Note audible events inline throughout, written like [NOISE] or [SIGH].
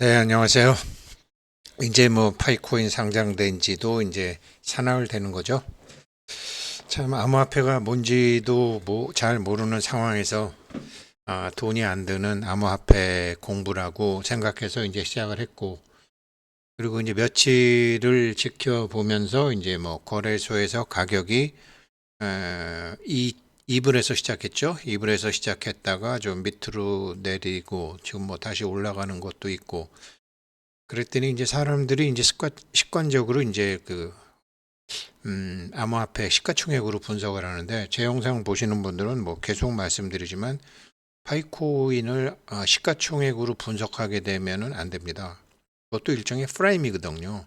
네, 안녕하세요. 이제 뭐 파이코인 상장된 지도 이제 사나흘 되는 거죠. 참 암호화폐가 뭔지도 뭐 잘 모르는 상황에서 아, 돈이 안 드는 암호화폐 공부라고 생각해서 이제 시작을 했고 그리고 이제 며칠을 지켜보면서 이제 뭐 거래소에서 가격이 2불에서 시작했죠. 2불에서 시작했다가 좀 밑으로 내리고 지금 뭐 다시 올라가는 것도 있고 그랬더니 이제 사람들이 이제 습관, 습관적으로 이제 그 음, 암호화폐 시가총액으로 분석을 하는데 제 영상 보시는 분들은 뭐 계속 말씀드리지만 파이코인을 아, 시가총액으로 분석하게 되면은 안 됩니다. 그것도 일종의 프레임이거든요.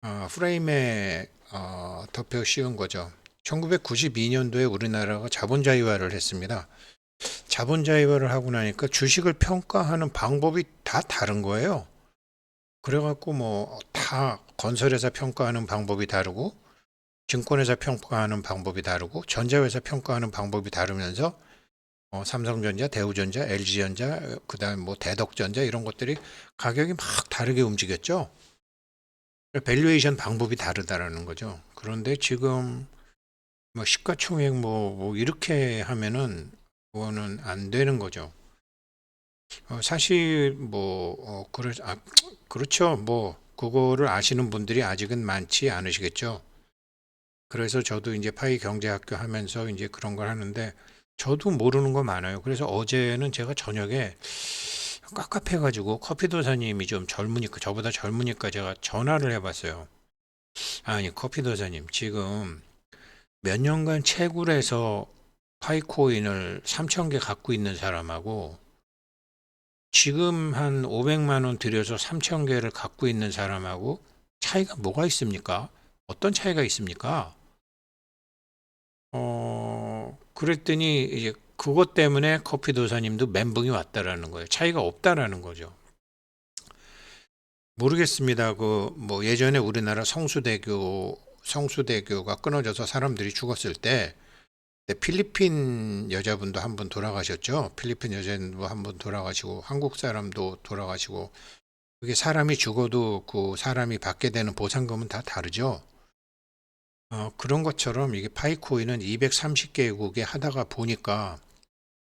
아, 프레임에 어, 덮여 씌운 거죠. 1992년도에 우리나라가 자본자유화를 했습니다. 자본자유화를 하고 나니까 주식을 평가하는 방법이 다 다른 거예요. 그래갖고 뭐 다 건설회사 평가하는 방법이 다르고 증권회사 평가하는 방법이 다르고 전자회사 평가하는 방법이 다르면서 어, 삼성전자, 대우전자, LG전자, 그다음 뭐 대덕전자 이런 것들이 가격이 막 다르게 움직였죠. 밸류에이션 방법이 다르다라는 거죠. 그런데 지금 뭐 시가총액 뭐, 뭐 이렇게 하면은 그거는 안 되는 거죠. 어, 사실 뭐 어, 그러, 아, 그렇죠. 뭐 그거를 아시는 분들이 아직은 많지 않으시겠죠. 그래서 저도 이제 파이 경제학교 하면서 이제 그런 걸 하는데 저도 모르는 거 많아요. 그래서 어제는 제가 저녁에 깝깝해가지고 커피도사님이 좀 젊으니까 저보다 젊으니까 제가 전화를 해봤어요. 아니 커피도사님 지금 몇 년간 채굴해서 파이코인을 3천 개 갖고 있는 사람하고 지금 한 500만 원 들여서 3천 개를 갖고 있는 사람하고 차이가 뭐가 있습니까? 어떤 차이가 있습니까? 어, 그랬더니 이제 그것 때문에 커피 도사님도 멘붕이 왔다라는 거예요. 차이가 없다라는 거죠. 모르겠습니다. 그 뭐 예전에 우리나라 성수대교 성수대교가 끊어져서 사람들이 죽었을 때 필리핀 여자분도 한 분 돌아가셨죠. 필리핀 여자분도 한 분 돌아가시고 한국 사람도 돌아가시고 그게 사람이 죽어도 그 사람이 받게 되는 보상금은 다 다르죠. 어, 그런 것처럼 이게 파이코인은 230개국에 하다가 보니까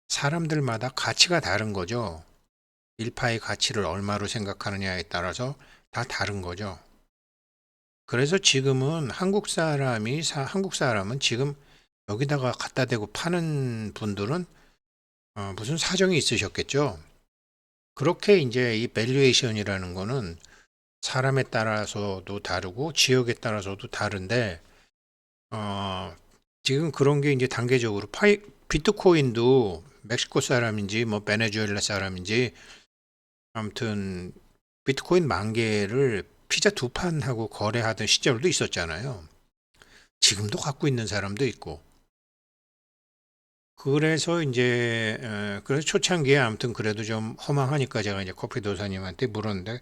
사람들마다 가치가 다른 거죠. 1파의 가치를 얼마로 생각하느냐에 따라서 다 다른 거죠. 그래서 지금은 한국 사람이 사, 한국 사람은 지금 여기다가 갖다 대고 파는 분들은 어, 무슨 사정이 있으셨겠죠. 그렇게 이제 이 밸류에이션이라는 거는 사람에 따라서도 다르고 지역에 따라서도 다른데 어, 지금 그런 게 이제 단계적으로 파이, 비트코인도 멕시코 사람인지 뭐 베네수엘라 사람인지 아무튼 비트코인 만 개를 피자 두 판 하고 거래하던 시절도 있었잖아요. 지금도 갖고 있는 사람도 있고. 그래서 이제 에, 그래서 초창기에 아무튼 그래도 좀 허망하니까 제가 이제 커피 도사님한테 물었는데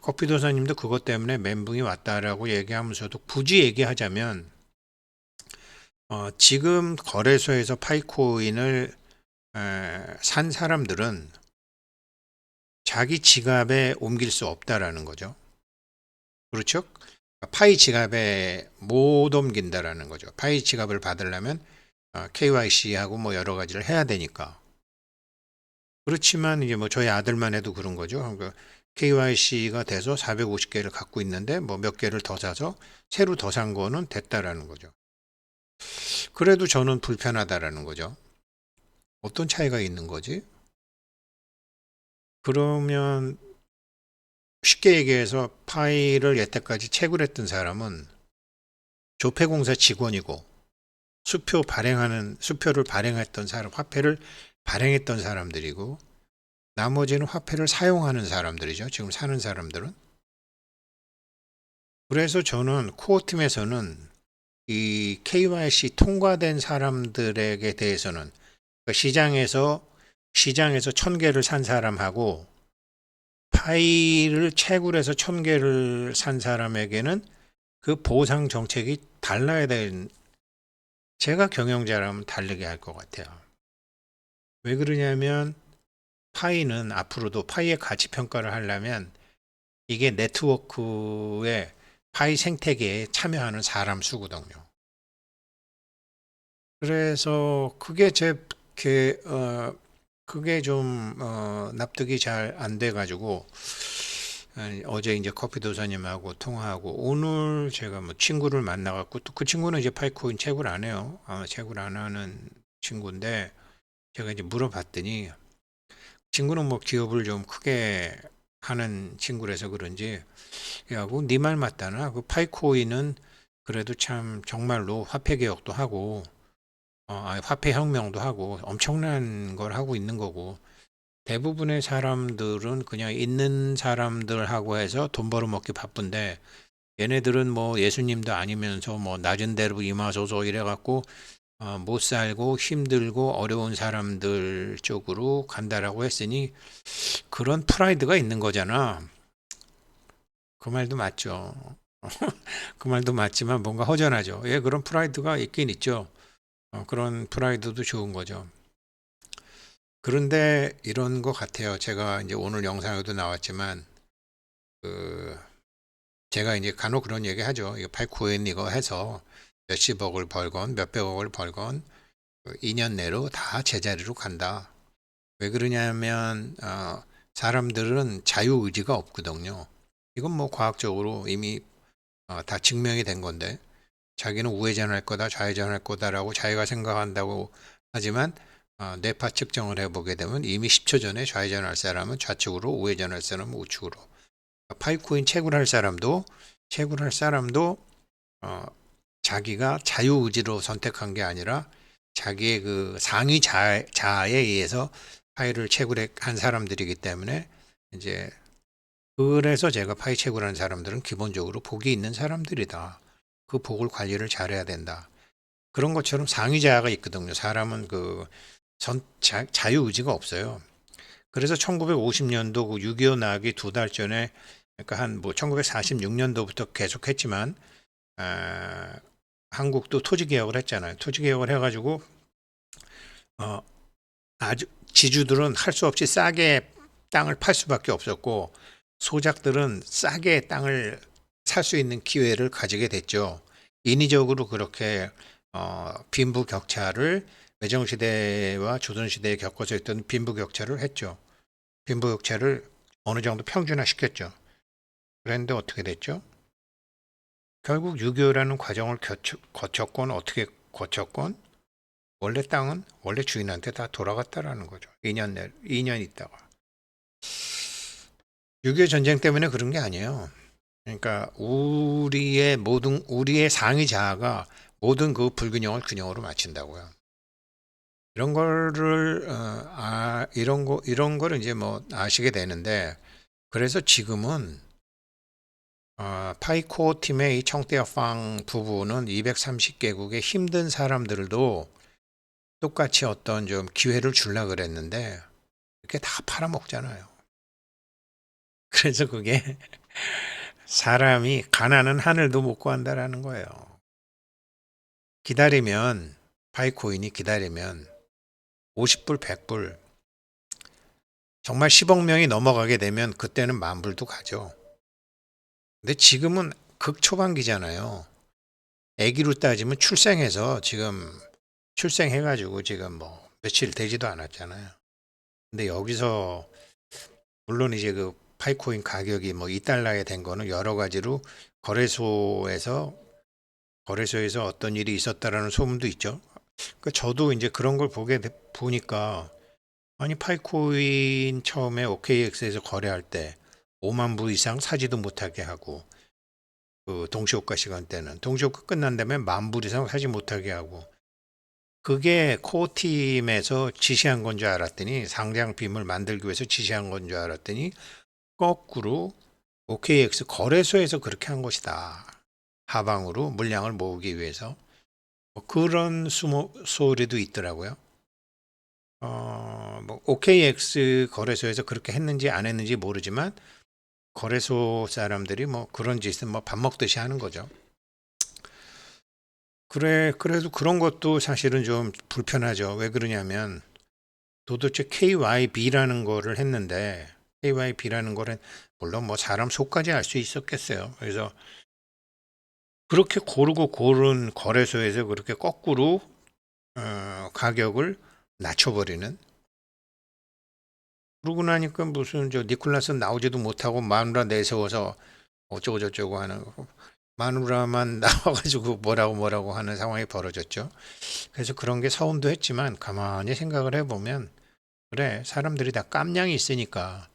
커피 도사님도 그것 때문에 멘붕이 왔다라고 얘기하면서도 굳이 얘기하자면 어, 지금 거래소에서 파이코인을 에, 산 사람들은 자기 지갑에 옮길 수 없다라는 거죠. 그렇죠? 파이 지갑에 못 옮긴다라는 거죠. 파이 지갑을 받으려면 KYC하고 뭐 여러 가지를 해야 되니까. 그렇지만 이제 뭐 저희 아들만 해도 그런 거죠. 그러니까 KYC가 돼서 450개를 갖고 있는데 뭐 몇 개를 더 사서 새로 더 산 거는 됐다라는 거죠. 그래도 저는 불편하다라는 거죠. 어떤 차이가 있는 거지? 그러면 쉽게 얘기해서 파일을 여태까지 채굴했던 사람은 조폐공사 직원이고 수표 발행하는 수표를 발행했던 사람 화폐를 발행했던 사람들이고 나머지는 화폐를 사용하는 사람들이죠. 지금 사는 사람들은 그래서 저는 코어 팀에서는 이 KYC 통과된 사람들에게 대해서는 그러니까 시장에서 시장에서 천 개를 산 사람하고 파일을 채굴 해서 천 개를 산 사람에게는 그 보상 정책이 달라야 될 제가 경영자라면 다르게 할 것 같아요. 왜 그러냐면 파이는 앞으로도 파이의 가치 평가를 하려면 이게 네트워크의 파이 생태계에 참여하는 사람 수거든요. 그래서 그게 제, 게, 어, 그게 좀, 어, 납득이 잘 안 돼가지고, 어제 이제 커피 도사님하고 통화하고, 오늘 제가 뭐 친구를 만나갖고, 또 그 친구는 이제 파이코인 채굴 안 해요. 아, 채굴 안 하는 친구인데, 제가 이제 물어봤더니, 친구는 뭐 기업을 좀 크게 하는 친구라서 그런지, 야구 네말 맞다나 그 파이코인은 그래도 참 정말로 화폐 개혁도 하고 어, 아니, 화폐 혁명도 하고 엄청난 걸 하고 있는 거고 대부분의 사람들은 그냥 있는 사람들하고 해서 돈 벌어먹기 바쁜데 얘네들은 뭐 예수님도 아니면서 뭐 낮은 데로 임하소서 이래갖고 어, 못 살고 힘들고 어려운 사람들 쪽으로 간다라고 했으니 그런 프라이드가 있는 거잖아. 그 말도 맞죠. [LAUGHS] 그 말도 맞지만 뭔가 허전하죠. 예, 그런 프라이드가 있긴 있죠. 어, 그런 프라이드도 좋은 거죠. 그런데 이런 것 같아요. 제가 이제 오늘 영상에도 나왔지만, 그, 제가 이제 간혹 그런 얘기 하죠. 이거 팔코인 이거 해서 몇십억을 벌건 몇백억을 벌건 그 2년 내로 다 제자리로 간다. 왜 그러냐면, 어, 사람들은 자유 의지가 없거든요. 이건 뭐 과학적으로 이미 어, 다 증명이 된 건데, 자기는 우회전할 거다, 좌회전할 거다라고 자기가 생각한다고 하지만 어, 뇌파 측정을 해보게 되면 이미 10초 전에 좌회전할 사람은 좌측으로, 우회전할 사람은 우측으로. 파이코인 채굴할 사람도 채굴할 사람도 어, 자기가 자유의지로 선택한 게 아니라 자기의 그 상위 자, 자아에 의해서 파이를 채굴한 사람들이기 때문에 이제 그래서 제가 파이 채굴하는 사람들은 기본적으로 복이 있는 사람들이다. 그 복을 관리를 잘해야 된다. 그런 것처럼 상위 자아가 있거든요. 사람은 그 전, 자, 자유 의지가 없어요. 그래서 1950년도 그 6.25 나기 두 달 전에 그러니까 한 뭐 1946년도부터 계속했지만 아, 한국도 토지 개혁을 했잖아요. 토지 개혁을 해가지고 어, 아주 지주들은 할 수 없이 싸게 땅을 팔 수밖에 없었고 소작들은 싸게 땅을 살수 있는 기회를 가지게 됐죠. 인위적으로 그렇게 어, 빈부격차를 매정시대와 조선시대에 겪어져 있던 빈부격차를 했죠. 빈부격차를 어느 정도 평준화시켰죠. 그런데 어떻게 됐죠? 결국 6.25라는 과정을 거쳤건 어떻게 거쳤건 원래 땅은 원래 주인한테 다 돌아갔다라는 거죠. 2년 내 2년 있다가 6.25 전쟁 때문에 그런 게 아니에요. 그러니까 우리의 모든 우리의 상위 자아가 모든 그 불균형을 균형으로 맞춘다고요. 이런 거를 어, 아 이런 거 이런 거를 이제 뭐 아시게 되는데 그래서 지금은 어, 파이코 팀의 이 청대어팡 부부는 230개국의 힘든 사람들도 똑같이 어떤 좀 기회를 줄라 그랬는데 이렇게 다 팔아먹잖아요. [LAUGHS] 그래서 그게 사람이 가난은 하늘도 못 구한다라는 거예요. 기다리면 파이코인이 기다리면 50불, 100불 정말 10억 명이 넘어가게 되면 그때는 만불도 가죠. 근데 지금은 극초반기잖아요. 아기로 따지면 출생해서 지금 출생해가지고 지금 뭐 며칠 되지도 않았잖아요. 근데 여기서 물론 이제 그 파이코인 가격이 뭐 2달러에 된 거는 여러 가지로 거래소에서 거래소에서 어떤 일이 있었다라는 소문도 있죠. 그 저도 이제 그런 걸 보게 돼- 보니까 아니 파이코인 처음에 OKX에서 거래할 때 5만 부 이상 사지도 못하게 하고 그 동시호가 시간대는 동시호가 끝난 다음에 만 불 이상 사지 못하게 하고 그게 코어 팀에서 지시한 건 줄 알았더니 상장 빔을 만들기 위해서 지시한 건 줄 알았더니 거꾸로 OKX 거래소에서 그렇게 한 것이다. 하방으로 물량을 모으기 위해서 뭐 그런 수모, 소리도 있더라고요. 어, 뭐 OKX 거래소에서 그렇게 했는지 안 했는지 모르지만 거래소 사람들이 뭐 그런 짓은 뭐 밥 먹듯이 하는 거죠. 그래, 그래도 그런 것도 사실은 좀 불편하죠. 왜 그러냐면 도대체 KYB라는 거를 했는데 KYB라는 거는 물론 뭐 사람 속까지 알 수 있었겠어요. 그래서 그렇게 고르고 고른 거래소에서 그렇게 거꾸로 어, 가격을 낮춰버리는 그러고 나니까 무슨 저 니콜라스 나오지도 못하고 마누라 내세워서 어쩌고 저쩌고 하는 거. 마누라만 [LAUGHS] 나와가지고 뭐라고 뭐라고 하는 상황이 벌어졌죠. 그래서 그런 게 서운도 했지만 가만히 생각을 해보면 그래 사람들이 다 깜냥이 있으니까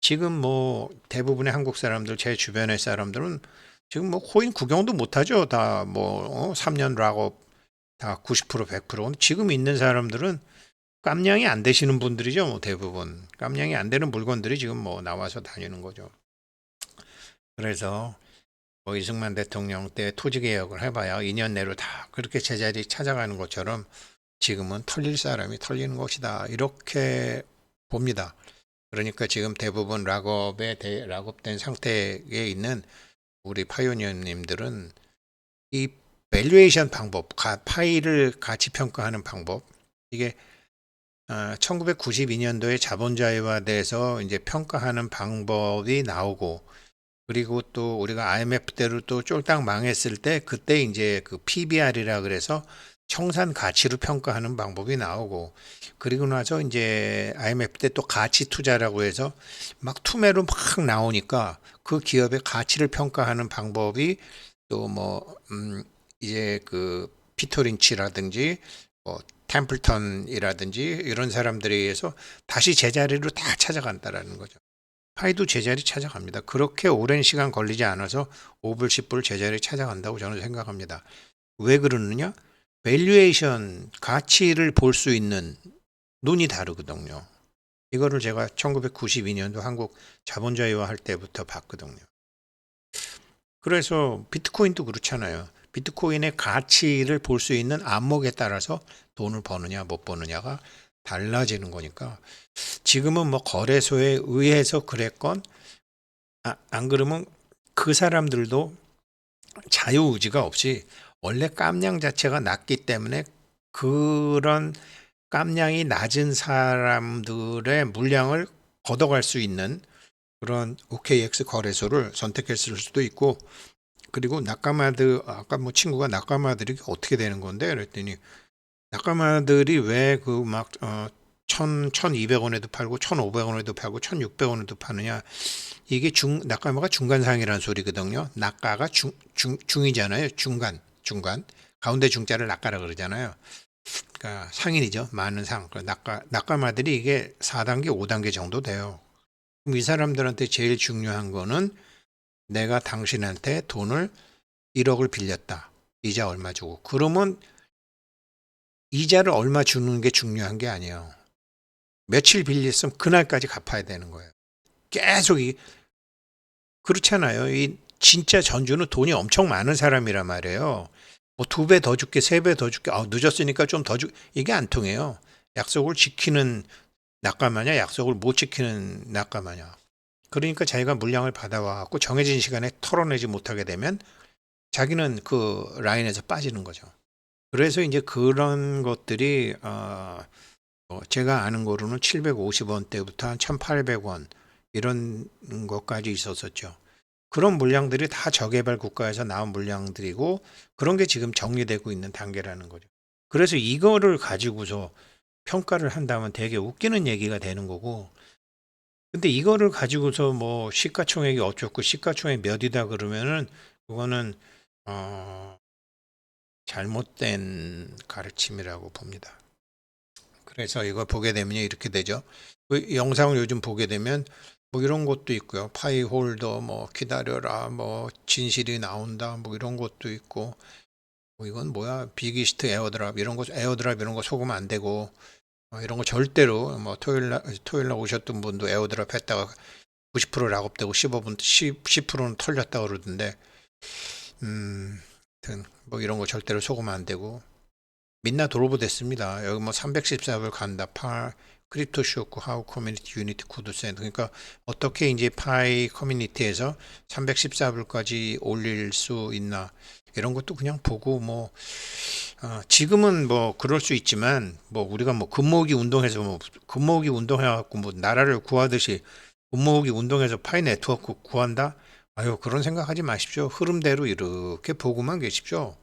지금 뭐 대부분의 한국 사람들 제 주변의 사람들은 지금 뭐 코인 구경도 못하죠. 다뭐 어, 3년 락업 다 90% 100% 지금 있는 사람들은 깜냥이 안 되시는 분들이죠. 뭐 대부분 깜냥이 안 되는 물건들이 지금 뭐 나와서 다니는 거죠. 그래서 뭐 이승만 대통령 때 토지 개혁을 해봐야 2년 내로 다 그렇게 제자리 찾아가는 것처럼 지금은 털릴 사람이 털리는 것이다 이렇게 봅니다. 그러니까 지금 대부분 락업에 대, 락업된 상태에 있는 우리 파이오니어님들은 이 밸류에이션 방법, 가, 파이를 가치 평가하는 방법 이게 어, 1992년도에 자본자유화돼서 이제 평가하는 방법이 나오고 그리고 또 우리가 IMF 때로 또 쫄딱 망했을 때 그때 이제 그 PBR이라 그래서 청산 가치로 평가하는 방법이 나오고 그리고 나서 이제 IMF 때 또 가치 투자라고 해서 막 투매로 막 나오니까 그 기업의 가치를 평가하는 방법이 또뭐 음 이제 그 피터린치라든지 뭐 템플턴이라든지 이런 사람들에 의해서 다시 제자리로 다 찾아간다라는 거죠. 파이도 제자리 찾아갑니다. 그렇게 오랜 시간 걸리지 않아서 5불, 10불 제자리 찾아간다고 저는 생각합니다. 왜 그러느냐? 밸류에이션 가치를 볼 수 있는 눈이 다르거든요. 이거를 제가 1992년도 한국 자본주의화 할 때부터 봤거든요. 그래서 비트코인도 그렇잖아요. 비트코인의 가치를 볼 수 있는 안목에 따라서 돈을 버느냐 못 버느냐가 달라지는 거니까 지금은 뭐 거래소에 의해서 그랬건 아, 안 그러면 그 사람들도 자유 의지가 없이 원래 깜냥 자체가 낮기 때문에 그런 깜냥이 낮은 사람들의 물량을 걷어갈 수 있는 그런 OKX 거래소를 선택했을 수도 있고 그리고 낙가마드 아까 뭐 친구가 낙가마들이 어떻게 되는 건데? 그랬더니 낙가마들이 왜 그막 어, 1 1200원에도 팔고 1500원에도 팔고 1600원에도 파느냐? 이게 중 낙가마가 중간상이라는 소리거든요. 낙가가 중, 중, 중이잖아요. 중간 중간 가운데 중자를 낙가라 그러잖아요. 그러니까 상인이죠. 많은 상. 낙가 낙가마들이 이게 4단계 5단계 정도 돼요. 그럼 이 사람들한테 제일 중요한 거는 내가 당신한테 돈을 1억을 빌렸다. 이자 얼마 주고. 그러면 이자를 얼마 주는 게 중요한 게 아니에요. 며칠 빌렸으면 그날까지 갚아야 되는 거예요. 계속 이 그렇잖아요. 이 진짜 전주는 돈이 엄청 많은 사람이란 말이에요. 뭐 두 배 더 줄게, 세 배 더 줄게. 아, 늦었으니까 좀 더 줄. 이게 안 통해요. 약속을 지키는 낙가마냐, 약속을 못 지키는 낙가마냐. 그러니까 자기가 물량을 받아와 갖고 정해진 시간에 털어내지 못하게 되면 자기는 그 라인에서 빠지는 거죠. 그래서 이제 그런 것들이 어, 어, 제가 아는 거로는 750원 대부터 한 1800원 이런 것까지 있었었죠. 그런 물량들이 다 저개발 국가에서 나온 물량들이고 그런 게 지금 정리되고 있는 단계라는 거죠. 그래서 이거를 가지고서 평가를 한다면 되게 웃기는 얘기가 되는 거고 근데 이거를 가지고서 뭐 시가총액이 어쩌고 시가총액 몇이다 그러면은 그거는 어 잘못된 가르침이라고 봅니다. 그래서 이거 보게 되면 이렇게 되죠. 그 영상을 요즘 보게 되면 뭐 이런 것도 있고요. 파이 홀더 뭐 기다려라 뭐 진실이 나온다 뭐 이런 것도 있고 뭐 이건 뭐야 비기스트 에어드랍 이런 거 에어드랍 이런 거 속으면 안 되고 어, 이런 거 절대로 뭐 토요일 날 토요일 날 오셨던 분도 에어드랍 했다가 90% 락업되고 15분 10, 10%는 털렸다 그러던데 음, 뭐 이런 거 절대로 속으면 안 되고 민나 도로보 됐습니다. 여기 뭐 314불 간다. 파 크립토 쇼크 하우 커뮤니티 유니티 코드 센. 그러니까 어떻게 이제 파이 커뮤니티에서 314불까지 올릴 수 있나. 이런 것도 그냥 보고 뭐 어, 지금은 뭐 그럴 수 있지만 뭐 우리가 뭐 금모으기 운동해서 뭐 금모으기 운동해 갖고 뭐 나라를 구하듯이 금모으기 운동해서 파이 네트워크 구한다? 아유 그런 생각하지 마십시오. 흐름대로 이렇게 보고만 계십시오.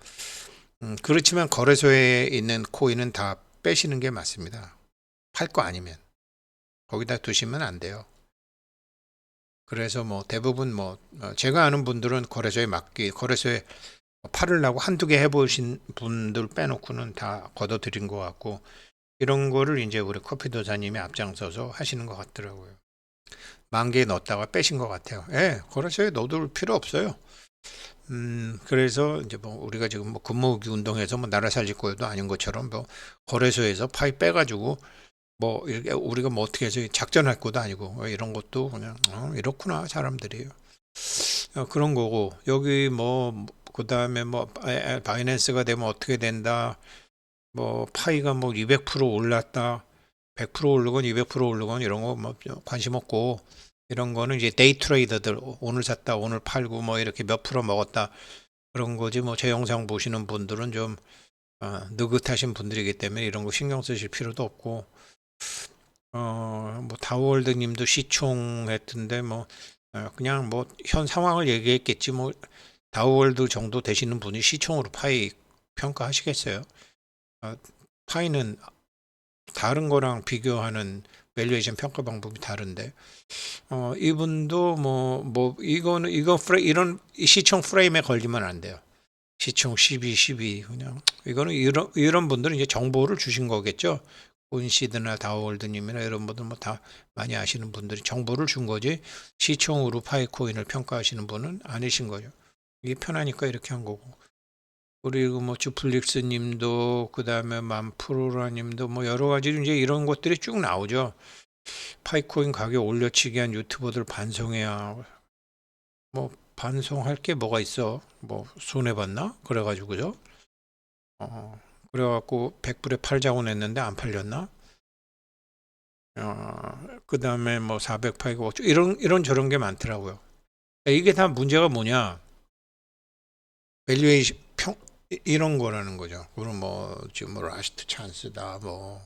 음, 그렇지만 거래소에 있는 코인은 다 빼시는 게 맞습니다 팔 거 아니면 거기다 두시면 안 돼요. 그래서 뭐 대부분 뭐 어, 제가 아는 분들은 거래소에 맡기 거래소에 팔으려고 한두 개 해보신 분들 빼놓고는 다 걷어들인 것 같고 이런 거를 이제 우리 커피 도사님이 앞장서서 하시는 것 같더라고요. 만 개 넣었다가 빼신 것 같아요. 예, 거래소에 넣어둘 필요 없어요. 음, 그래서 이제 뭐 우리가 지금 뭐 근무기 운동해서 뭐 나라 살릴 거도 아닌 것처럼 뭐 거래소에서 파이 빼가지고 뭐 이렇게 우리가 뭐 어떻게 해서 작전할 것도 아니고 어, 이런 것도 그냥 어, 이렇구나 사람들이. 어, 그런 거고. 여기 뭐 그다음에 뭐 바- 바이낸스가 되면 어떻게 된다. 뭐 파이가 뭐 200% 올랐다. 100% 오르건 200% 오르건 이런 거 뭐 관심 없고. 이런 거는 이제 데이 트레이더들 오늘 샀다 오늘 팔고 뭐 이렇게 몇 프로 먹었다. 그런 거지 뭐 제 영상 보시는 분들은 좀 어, 느긋하신 분들이기 때문에 이런 거 신경 쓰실 필요도 없고 어, 뭐 다우월드 님도 시총했던데 뭐 어, 그냥 뭐 현 상황을 얘기했겠지 뭐 다우월드 정도 되시는 분이 시총으로 파이 평가하시겠어요? 어, 파이는 다른 거랑 비교하는 밸류에이션 평가 방법이 다른데 어, 이분도 뭐뭐 이거는 이거 프레 이런 이 시총 프레임에 걸리면 안 돼요. 시총 12, 12 그냥 이거는 이런 이런 분들은 이제 정보를 주신 거겠죠. 온시드나 다워월드님이나 이런 분들 뭐 다 많이 아시는 분들이 정보를 준 거지 시총으로 파이코인을 평가하시는 분은 아니신 거죠. 이게 편하니까 이렇게 한 거고. 그리고 뭐 주플릭스님도 그 다음에 만프로라님도 뭐 여러 가지 이제 이런 것들이 쭉 나오죠. 파이코인 가격 올려치기 한 유튜버들 반성해야 뭐 반성할 게 뭐가 있어? 뭐 손해 봤나? 그래가지고 그죠? 어, 그래갖고 100불에 팔자고 냈는데 안 팔렸나? 어, 그 다음에 뭐 400 팔고 이런 이런 저런 게 많더라고요. 이게 다 문제가 뭐냐? 밸류에이션 평 이- 이런 거라는 거죠. 그럼 뭐 지금 뭐 라스트 찬스다 뭐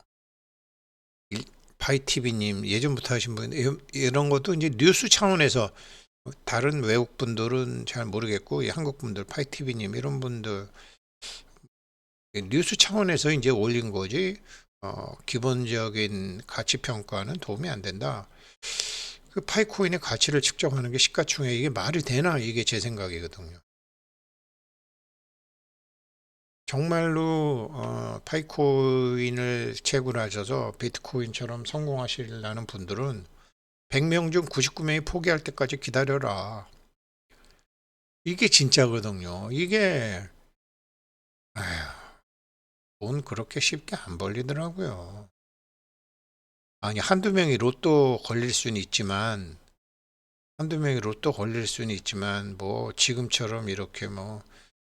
파이티비님 예전부터 하신 분 이- 이런 것도 이제 뉴스 차원에서 다른 외국 분들은 잘 모르겠고 이 한국 분들 파이티비님 이런 분들 뉴스 차원에서 이제 올린 거지 어, 기본적인 가치 평가는 도움이 안 된다. 그 파이코인의 가치를 측정하는 게 시가총액 이게 말이 되나 이게 제 생각이거든요. 정말로 어, 파이코인을 채굴 하셔서 비트코인처럼 성공하시려는 분들은 100명 중 99명이 포기할 때까지 기다려라. 이게 진짜거든요. 이게 아휴, 돈 그렇게 쉽게 안 벌리더라고요. 아니 한두 명이 로또 걸릴 수는 있지만 한두 명이 로또 걸릴 수는 있지만 뭐 지금처럼 이렇게 뭐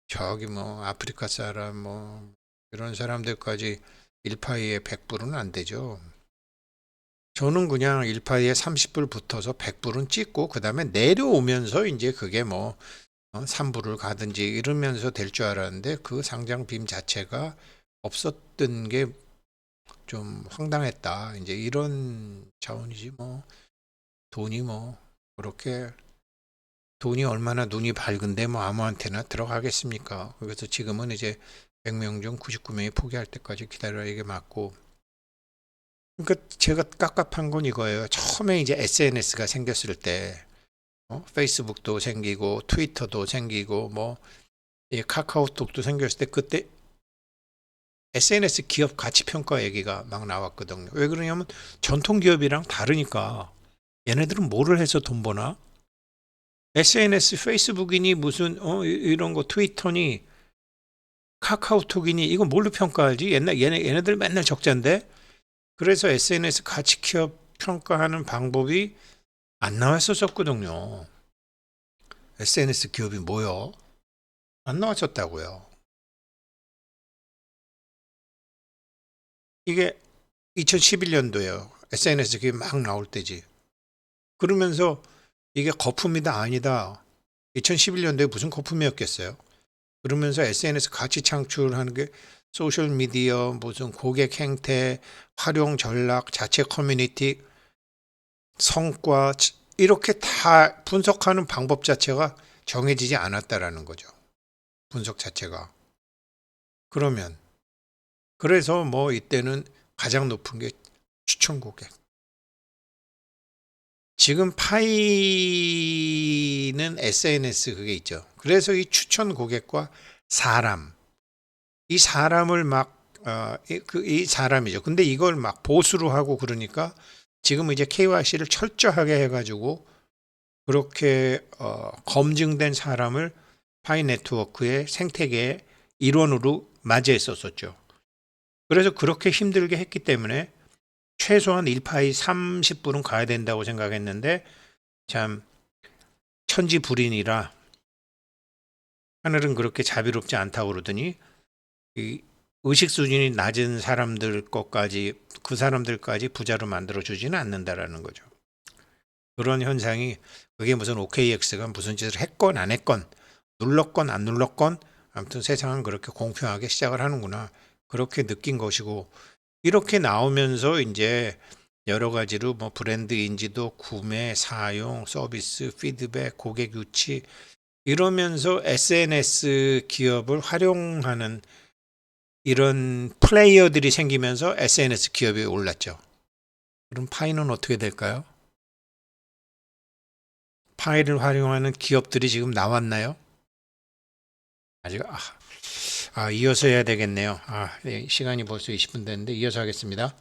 저기 뭐 아프리카 사람 뭐 이런 사람들까지 1파이에 100불은 안 되죠. 저는 그냥 1파이에 30불 붙어서 100불은 찍고 그 다음에 내려오면서 이제 그게 뭐 3불을 가든지 이러면서 될 줄 알았는데 그 상장 빔 자체가 없었던 게 좀 황당했다. 이제 이런 차원이지 뭐 돈이 뭐 그렇게 돈이 얼마나 눈이 밝은데 뭐 아무한테나 들어가겠습니까? 그래서 지금은 이제 100명 중 99명이 포기할 때까지 기다려야 이게 맞고 그러니까 제가 깝깝한 건 이거예요. 처음에 이제 SNS가 생겼을 때 어? 페이스북도 생기고 트위터도 생기고 뭐이 카카오톡도 생겼을 때 그때 SNS 기업 가치 평가 얘기가 막 나왔거든요. 왜 그러냐면 전통 기업이랑 다르니까 얘네들은 뭐를 해서 돈 버나? SNS 페이스북이니 무슨 어 이- 이런 거 트위터니 카카오톡이니 이거 뭘로 평가하지? 옛날 얘네 얘네들 맨날 적자인데 그래서 SNS 가치 기업 평가하는 방법이 안 나왔었었거든요. SNS 기업이 뭐요? 안 나왔었다고요. 이게 2011년도에요. SNS 그게 막 나올 때지. 그러면서 이게 거품이다 아니다. 2011년도에 무슨 거품이었겠어요. 그러면서 SNS 가치 창출하는 게 소셜 미디어, 무슨 고객 행태, 활용 전략, 자체 커뮤니티, 성과 이렇게 다 분석하는 방법 자체가 정해지지 않았다라는 거죠. 분석 자체가. 그러면 그래서 뭐 이때는 가장 높은 게 추천 고객. 지금 파이는 SNS 그게 있죠. 그래서 이 추천 고객과 사람, 이 사람을 막, 어, 이, 그, 이 사람이죠. 근데 이걸 막 보수로 하고 그러니까 지금 이제 KYC를 철저하게 해가지고 그렇게 어, 검증된 사람을 파이 네트워크의 생태계의 일원으로 맞이했었었죠. 그래서 그렇게 힘들게 했기 때문에 최소한 1파이 30분은 가야 된다고 생각했는데 참 천지 불인이라 하늘은 그렇게 자비롭지 않다고 그러더니 이 의식 수준이 낮은 사람들 것까지 그 사람들까지 부자로 만들어 주지는 않는다라는 거죠. 그런 현상이 그게 무슨 OKX가 무슨 짓을 했건 안 했건 눌렀건 안 눌렀건 아무튼 세상은 그렇게 공평하게 시작을 하는구나 그렇게 느낀 것이고 이렇게 나오면서 이제 여러 가지로 뭐 브랜드 인지도, 구매, 사용, 서비스, 피드백, 고객 유치 이러면서 SNS 기업을 활용하는 이런 플레이어들이 생기면서 SNS 기업이 올랐죠. 그럼 파이는 어떻게 될까요? 파이를 활용하는 기업들이 지금 나왔나요? 아직 아, 아 이어서 해야 되겠네요. 아 네, 시간이 벌써 20분 됐는데 이어서 하겠습니다.